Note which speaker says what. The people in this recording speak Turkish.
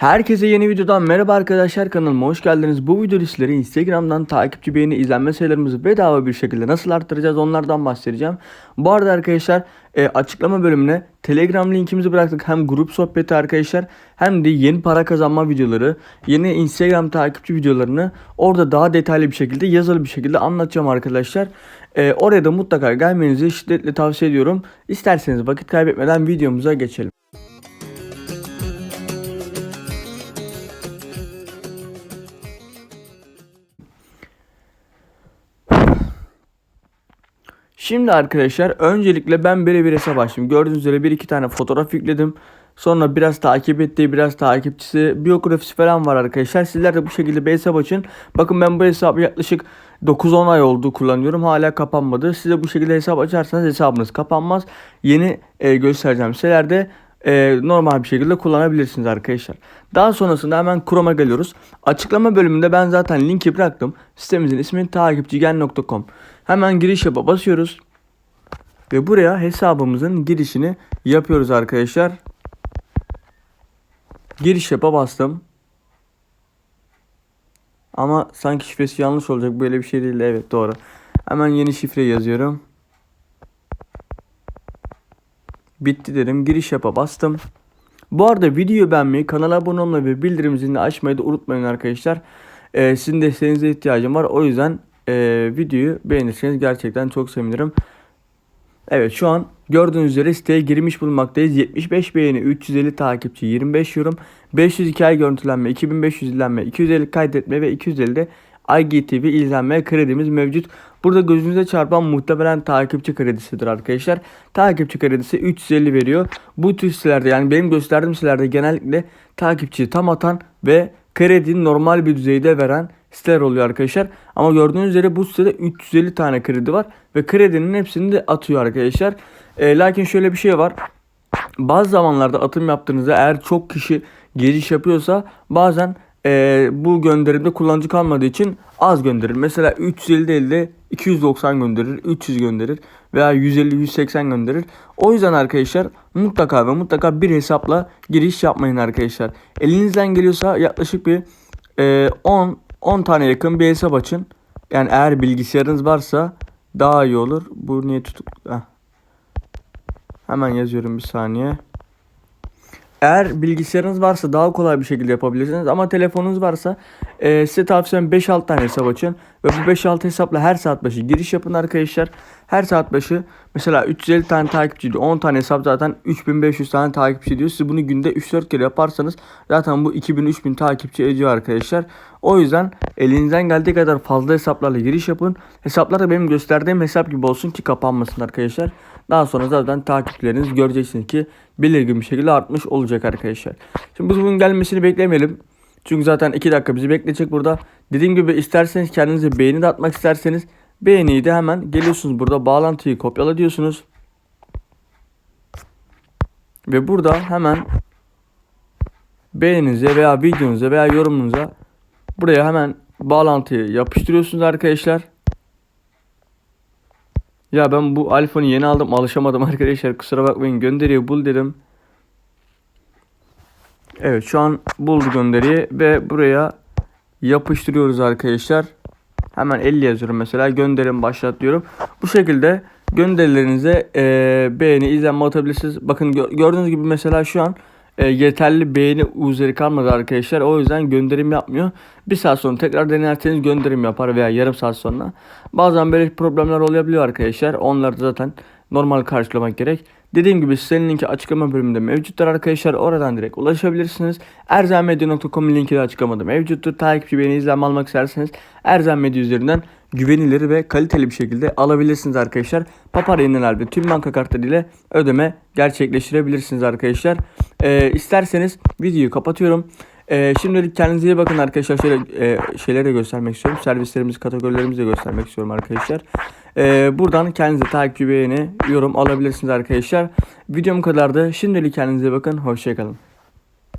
Speaker 1: Herkese yeni videodan merhaba arkadaşlar kanalıma hoş geldiniz. Bu videoda sizlere Instagram'dan takipçi beğeni izlenme sayılarımızı bedava bir şekilde nasıl arttıracağız onlardan bahsedeceğim. Bu arada arkadaşlar e, açıklama bölümüne Telegram linkimizi bıraktık. Hem grup sohbeti arkadaşlar hem de yeni para kazanma videoları, yeni Instagram takipçi videolarını orada daha detaylı bir şekilde yazılı bir şekilde anlatacağım arkadaşlar. E, oraya da mutlaka gelmenizi şiddetle tavsiye ediyorum. İsterseniz vakit kaybetmeden videomuza geçelim. Şimdi arkadaşlar öncelikle ben birebir hesap açtım. Gördüğünüz üzere bir iki tane fotoğraf yükledim. Sonra biraz takip ettiği biraz takipçisi biyografisi falan var arkadaşlar. Sizler de bu şekilde bir hesap açın. Bakın ben bu hesabı yaklaşık 9-10 ay oldu kullanıyorum. Hala kapanmadı. Siz de bu şekilde hesap açarsanız hesabınız kapanmaz. Yeni e, göstereceğim sitelerde e, normal bir şekilde kullanabilirsiniz arkadaşlar. Daha sonrasında hemen Chrome'a geliyoruz. Açıklama bölümünde ben zaten linki bıraktım. Sitemizin ismi takipçigen.com. Hemen giriş yapa basıyoruz. Ve buraya hesabımızın girişini yapıyoruz arkadaşlar. Giriş yapa bastım. Ama sanki şifresi yanlış olacak. Böyle bir şey değil. Evet doğru. Hemen yeni şifre yazıyorum. Bitti dedim. Giriş yapa bastım. Bu arada videoyu beğenmeyi, kanala abone olmayı ve bildirim zilini açmayı da unutmayın arkadaşlar. Ee, sizin desteğinize ihtiyacım var. O yüzden e, videoyu beğenirseniz gerçekten çok sevinirim. Evet şu an gördüğünüz üzere siteye girmiş bulunmaktayız. 75 beğeni, 350 takipçi, 25 yorum, 500 hikaye görüntülenme, 2500 izlenme, 250 kaydetme ve 250 de IGTV izlenme kredimiz mevcut. Burada gözünüze çarpan muhtemelen takipçi kredisidir arkadaşlar. Takipçi kredisi 350 veriyor. Bu tür sitelerde yani benim gösterdiğim sitelerde genellikle takipçi tam atan ve kredi normal bir düzeyde veren siteler oluyor arkadaşlar. Ama gördüğünüz üzere bu sitede 350 tane kredi var ve kredinin hepsini de atıyor arkadaşlar. E, lakin şöyle bir şey var. Bazı zamanlarda atım yaptığınızda eğer çok kişi giriş yapıyorsa bazen e, bu gönderimde kullanıcı kalmadığı için az gönderir. Mesela 350 değil de 290 gönderir, 300 gönderir veya 150-180 gönderir. O yüzden arkadaşlar mutlaka ve mutlaka bir hesapla giriş yapmayın arkadaşlar. Elinizden geliyorsa yaklaşık bir e, 10 10 tane yakın bir hesap açın. Yani eğer bilgisayarınız varsa daha iyi olur. Bu niye tutuk? Heh. Hemen yazıyorum bir saniye. Eğer bilgisayarınız varsa daha kolay bir şekilde yapabilirsiniz. Ama telefonunuz varsa e, size tavsiyem 5-6 tane hesap açın. Ve bu 5-6 hesapla her saat başı giriş yapın arkadaşlar. Her saat başı mesela 350 tane takipçi diyor. 10 tane hesap zaten 3500 tane takipçi diyor. Siz bunu günde 3-4 kere yaparsanız zaten bu 2000-3000 takipçi ediyor arkadaşlar. O yüzden elinizden geldiği kadar fazla hesaplarla giriş yapın. Hesaplar da benim gösterdiğim hesap gibi olsun ki kapanmasın arkadaşlar. Daha sonra zaten takipçileriniz göreceksiniz ki belirgin bir şekilde artmış olacak arkadaşlar. Şimdi biz bunun gelmesini beklemeyelim. Çünkü zaten 2 dakika bizi bekleyecek burada. Dediğim gibi isterseniz kendinize beğeni de atmak isterseniz beğeniyi de hemen geliyorsunuz burada bağlantıyı kopyala diyorsunuz. Ve burada hemen beğeninize veya videonuza veya yorumunuza buraya hemen bağlantıyı yapıştırıyorsunuz arkadaşlar. Ya ben bu iPhone'u yeni aldım alışamadım arkadaşlar kusura bakmayın gönderiyor bul dedim. Evet şu an buldu gönderiyi ve buraya yapıştırıyoruz arkadaşlar. Hemen 50 yazıyorum mesela gönderim başlat diyorum. Bu şekilde gönderilerinize e, beğeni izlenme atabilirsiniz. Bakın gö- gördüğünüz gibi mesela şu an e, yeterli beğeni üzeri kalmadı arkadaşlar. O yüzden gönderim yapmıyor. Bir saat sonra tekrar denerseniz gönderim yapar veya yarım saat sonra. Bazen böyle problemler olabiliyor arkadaşlar. Onları da zaten normal karşılamak gerek. Dediğim gibi sitenin linki açıklama bölümünde mevcuttur arkadaşlar. Oradan direkt ulaşabilirsiniz. Erzanmedya.com linki de açıklamada mevcuttur. Takipçi beni izlenme almak isterseniz Erzan Medya üzerinden güvenilir ve kaliteli bir şekilde alabilirsiniz arkadaşlar. Papara yenilerle tüm banka kartlarıyla ödeme gerçekleştirebilirsiniz arkadaşlar. Ee, isterseniz videoyu kapatıyorum. Ee, şimdilik kendinize iyi bakın arkadaşlar. Şöyle e, şeyleri de göstermek istiyorum. Servislerimizi, kategorilerimizi de göstermek istiyorum arkadaşlar. Ee, buradan kendinize takip, beğeni, yorum alabilirsiniz arkadaşlar. Videom kadardı. Şimdilik kendinize bakın. Hoşçakalın.